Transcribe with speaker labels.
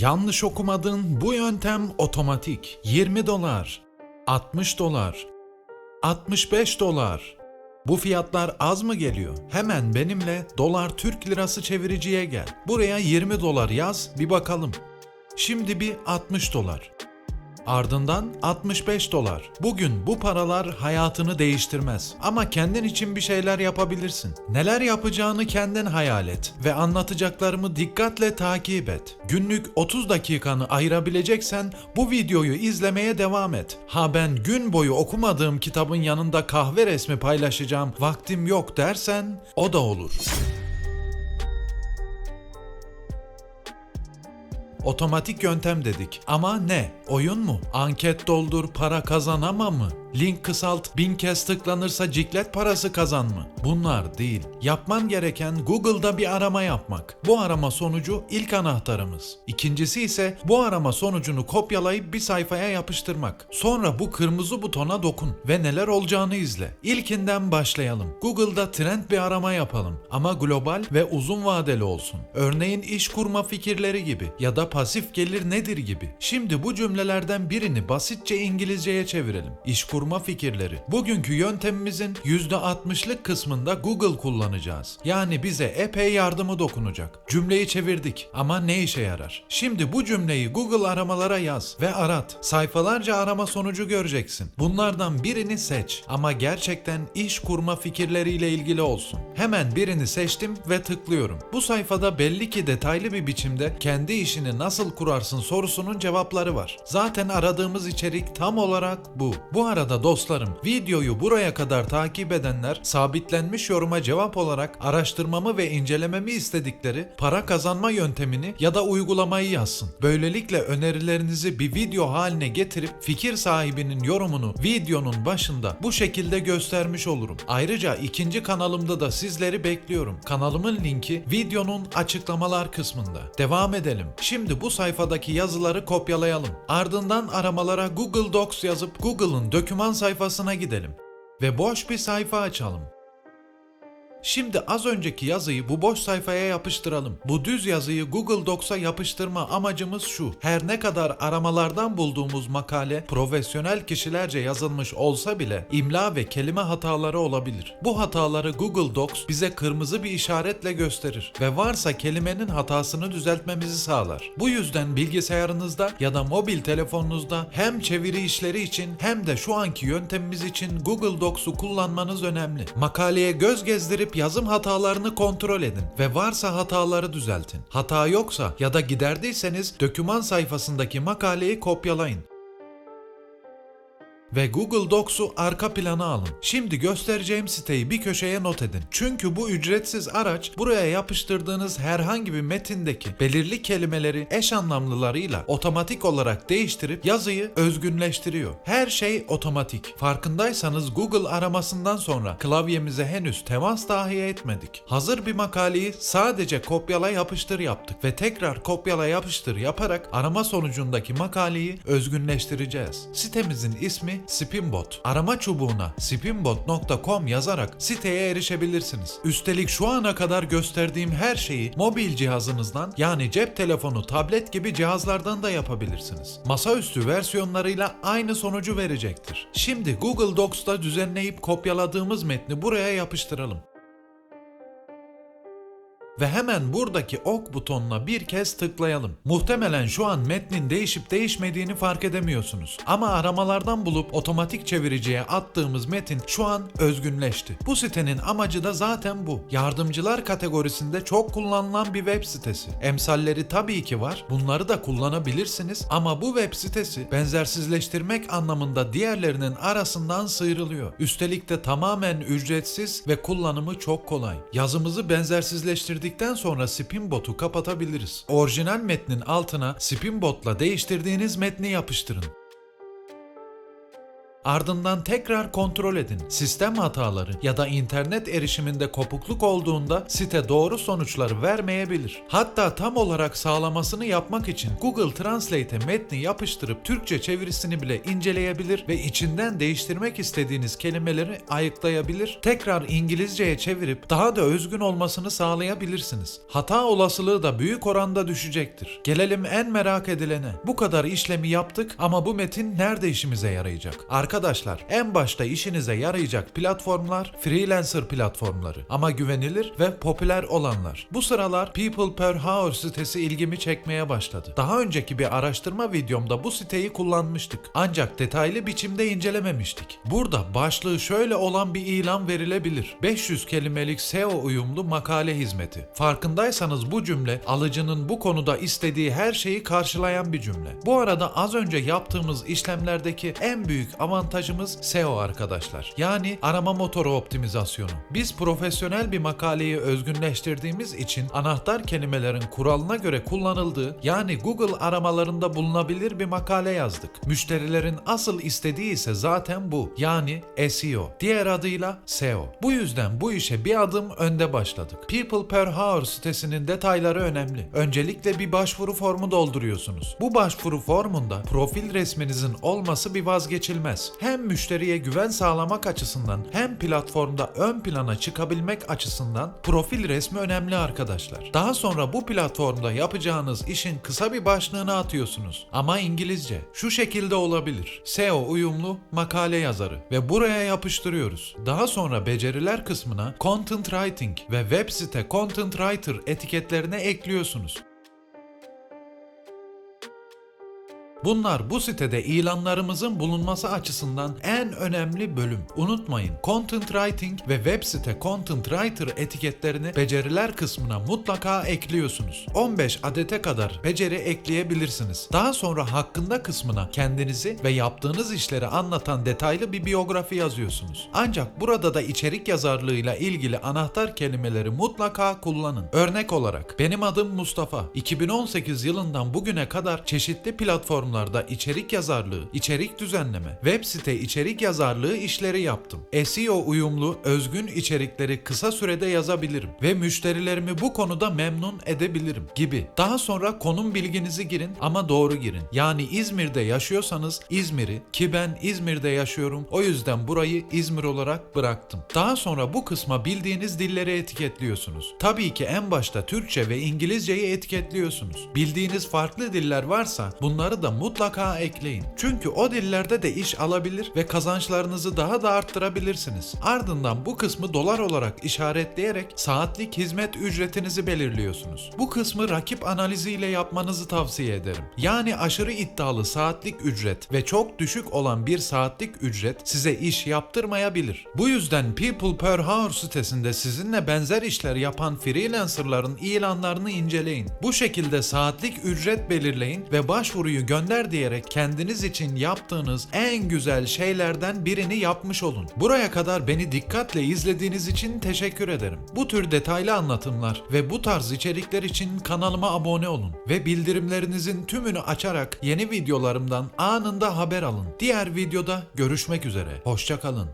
Speaker 1: Yanlış okumadın bu yöntem otomatik. 20 dolar, 60 dolar, 65 dolar. Bu fiyatlar az mı geliyor? Hemen benimle dolar Türk lirası çeviriciye gel. Buraya 20 dolar yaz bir bakalım. Şimdi bir 60 dolar. Ardından 65 dolar. Bugün bu paralar hayatını değiştirmez ama kendin için bir şeyler yapabilirsin. Neler yapacağını kendin hayal et ve anlatacaklarımı dikkatle takip et. Günlük 30 dakikanı ayırabileceksen bu videoyu izlemeye devam et. Ha ben gün boyu okumadığım kitabın yanında kahve resmi paylaşacağım, vaktim yok dersen o da olur. Otomatik yöntem dedik. Ama ne? Oyun mu? Anket doldur, para kazanama mı? Link kısalt, bin kez tıklanırsa ciklet parası kazan mı? Bunlar değil. Yapman gereken Google'da bir arama yapmak. Bu arama sonucu ilk anahtarımız. İkincisi ise bu arama sonucunu kopyalayıp bir sayfaya yapıştırmak. Sonra bu kırmızı butona dokun ve neler olacağını izle. İlkinden başlayalım. Google'da trend bir arama yapalım ama global ve uzun vadeli olsun. Örneğin iş kurma fikirleri gibi ya da pasif gelir nedir gibi. Şimdi bu cümlelerden birini basitçe İngilizceye çevirelim. İş kurma fikirleri. Bugünkü yöntemimizin %60'lık kısmında Google kullanacağız. Yani bize epey yardımı dokunacak. Cümleyi çevirdik ama ne işe yarar? Şimdi bu cümleyi Google aramalara yaz ve arat. Sayfalarca arama sonucu göreceksin. Bunlardan birini seç ama gerçekten iş kurma fikirleriyle ilgili olsun. Hemen birini seçtim ve tıklıyorum. Bu sayfada belli ki detaylı bir biçimde kendi işini nasıl kurarsın sorusunun cevapları var. Zaten aradığımız içerik tam olarak bu. Bu arada dostlarım videoyu buraya kadar takip edenler sabitlenmiş yoruma cevap olarak araştırmamı ve incelememi istedikleri para kazanma yöntemini ya da uygulamayı yazsın. Böylelikle önerilerinizi bir video haline getirip fikir sahibinin yorumunu videonun başında bu şekilde göstermiş olurum. Ayrıca ikinci kanalımda da sizleri bekliyorum. Kanalımın linki videonun açıklamalar kısmında. Devam edelim. Şimdi bu sayfadaki yazıları kopyalayalım. Ardından aramalara Google Docs yazıp Google'ın doküman sayfasına gidelim ve boş bir sayfa açalım. Şimdi az önceki yazıyı bu boş sayfaya yapıştıralım. Bu düz yazıyı Google Docs'a yapıştırma amacımız şu. Her ne kadar aramalardan bulduğumuz makale profesyonel kişilerce yazılmış olsa bile imla ve kelime hataları olabilir. Bu hataları Google Docs bize kırmızı bir işaretle gösterir ve varsa kelimenin hatasını düzeltmemizi sağlar. Bu yüzden bilgisayarınızda ya da mobil telefonunuzda hem çeviri işleri için hem de şu anki yöntemimiz için Google Docs'u kullanmanız önemli. Makaleye göz gezdirip yazım hatalarını kontrol edin ve varsa hataları düzeltin. Hata yoksa ya da giderdiyseniz doküman sayfasındaki makaleyi kopyalayın ve Google Docs'u arka plana alın. Şimdi göstereceğim siteyi bir köşeye not edin. Çünkü bu ücretsiz araç buraya yapıştırdığınız herhangi bir metindeki belirli kelimeleri eş anlamlılarıyla otomatik olarak değiştirip yazıyı özgünleştiriyor. Her şey otomatik. Farkındaysanız Google aramasından sonra klavyemize henüz temas dahi etmedik. Hazır bir makaleyi sadece kopyala yapıştır yaptık ve tekrar kopyala yapıştır yaparak arama sonucundaki makaleyi özgünleştireceğiz. Sitemizin ismi Spinbot. Arama çubuğuna spinbot.com yazarak siteye erişebilirsiniz. Üstelik şu ana kadar gösterdiğim her şeyi mobil cihazınızdan yani cep telefonu, tablet gibi cihazlardan da yapabilirsiniz. Masaüstü versiyonlarıyla aynı sonucu verecektir. Şimdi Google Docs'ta düzenleyip kopyaladığımız metni buraya yapıştıralım ve hemen buradaki ok butonuna bir kez tıklayalım. Muhtemelen şu an metnin değişip değişmediğini fark edemiyorsunuz. Ama aramalardan bulup otomatik çeviriciye attığımız metin şu an özgünleşti. Bu sitenin amacı da zaten bu. Yardımcılar kategorisinde çok kullanılan bir web sitesi. Emsalleri tabii ki var. Bunları da kullanabilirsiniz ama bu web sitesi benzersizleştirmek anlamında diğerlerinin arasından sıyrılıyor. Üstelik de tamamen ücretsiz ve kullanımı çok kolay. Yazımızı benzersizleştirdik Bitirdikten sonra Spinbot'u kapatabiliriz. Orijinal metnin altına Spinbot'la değiştirdiğiniz metni yapıştırın. Ardından tekrar kontrol edin. Sistem hataları ya da internet erişiminde kopukluk olduğunda site doğru sonuçları vermeyebilir. Hatta tam olarak sağlamasını yapmak için Google Translate'e metni yapıştırıp Türkçe çevirisini bile inceleyebilir ve içinden değiştirmek istediğiniz kelimeleri ayıklayabilir, tekrar İngilizceye çevirip daha da özgün olmasını sağlayabilirsiniz. Hata olasılığı da büyük oranda düşecektir. Gelelim en merak edilene. Bu kadar işlemi yaptık ama bu metin nerede işimize yarayacak? Arkadaşlar en başta işinize yarayacak platformlar freelancer platformları ama güvenilir ve popüler olanlar. Bu sıralar People Per Hour sitesi ilgimi çekmeye başladı. Daha önceki bir araştırma videomda bu siteyi kullanmıştık. Ancak detaylı biçimde incelememiştik. Burada başlığı şöyle olan bir ilan verilebilir. 500 kelimelik SEO uyumlu makale hizmeti. Farkındaysanız bu cümle alıcının bu konuda istediği her şeyi karşılayan bir cümle. Bu arada az önce yaptığımız işlemlerdeki en büyük avantajımız SEO arkadaşlar. Yani arama motoru optimizasyonu. Biz profesyonel bir makaleyi özgünleştirdiğimiz için anahtar kelimelerin kuralına göre kullanıldığı yani Google aramalarında bulunabilir bir makale yazdık. Müşterilerin asıl istediği ise zaten bu. Yani SEO. Diğer adıyla SEO. Bu yüzden bu işe bir adım önde başladık. People Per Hour sitesinin detayları önemli. Öncelikle bir başvuru formu dolduruyorsunuz. Bu başvuru formunda profil resminizin olması bir vazgeçilmez. Hem müşteriye güven sağlamak açısından hem platformda ön plana çıkabilmek açısından profil resmi önemli arkadaşlar. Daha sonra bu platformda yapacağınız işin kısa bir başlığını atıyorsunuz. Ama İngilizce. Şu şekilde olabilir. SEO uyumlu makale yazarı ve buraya yapıştırıyoruz. Daha sonra beceriler kısmına Content Writing ve web site Content Writer etiketlerine ekliyorsunuz. Bunlar bu sitede ilanlarımızın bulunması açısından en önemli bölüm. Unutmayın, Content Writing ve web site Content Writer etiketlerini beceriler kısmına mutlaka ekliyorsunuz. 15 adete kadar beceri ekleyebilirsiniz. Daha sonra hakkında kısmına kendinizi ve yaptığınız işleri anlatan detaylı bir biyografi yazıyorsunuz. Ancak burada da içerik yazarlığıyla ilgili anahtar kelimeleri mutlaka kullanın. Örnek olarak benim adım Mustafa. 2018 yılından bugüne kadar çeşitli platformlarda içerik yazarlığı, içerik düzenleme, web site içerik yazarlığı işleri yaptım. SEO uyumlu, özgün içerikleri kısa sürede yazabilirim ve müşterilerimi bu konuda memnun edebilirim gibi. Daha sonra konum bilginizi girin ama doğru girin. Yani İzmir'de yaşıyorsanız İzmir'i ki ben İzmir'de yaşıyorum o yüzden burayı İzmir olarak bıraktım. Daha sonra bu kısma bildiğiniz dilleri etiketliyorsunuz. Tabii ki en başta Türkçe ve İngilizceyi etiketliyorsunuz. Bildiğiniz farklı diller varsa bunları da mutlaka ekleyin. Çünkü o dillerde de iş alabilir ve kazançlarınızı daha da arttırabilirsiniz. Ardından bu kısmı dolar olarak işaretleyerek saatlik hizmet ücretinizi belirliyorsunuz. Bu kısmı rakip analiziyle yapmanızı tavsiye ederim. Yani aşırı iddialı saatlik ücret ve çok düşük olan bir saatlik ücret size iş yaptırmayabilir. Bu yüzden People Per Hour sitesinde sizinle benzer işler yapan freelancerların ilanlarını inceleyin. Bu şekilde saatlik ücret belirleyin ve başvuruyu gönder diyerek kendiniz için yaptığınız en güzel şeylerden birini yapmış olun. Buraya kadar beni dikkatle izlediğiniz için teşekkür ederim. Bu tür detaylı anlatımlar ve bu tarz içerikler için kanalıma abone olun ve bildirimlerinizin tümünü açarak yeni videolarımdan anında haber alın. Diğer videoda görüşmek üzere. Hoşçakalın.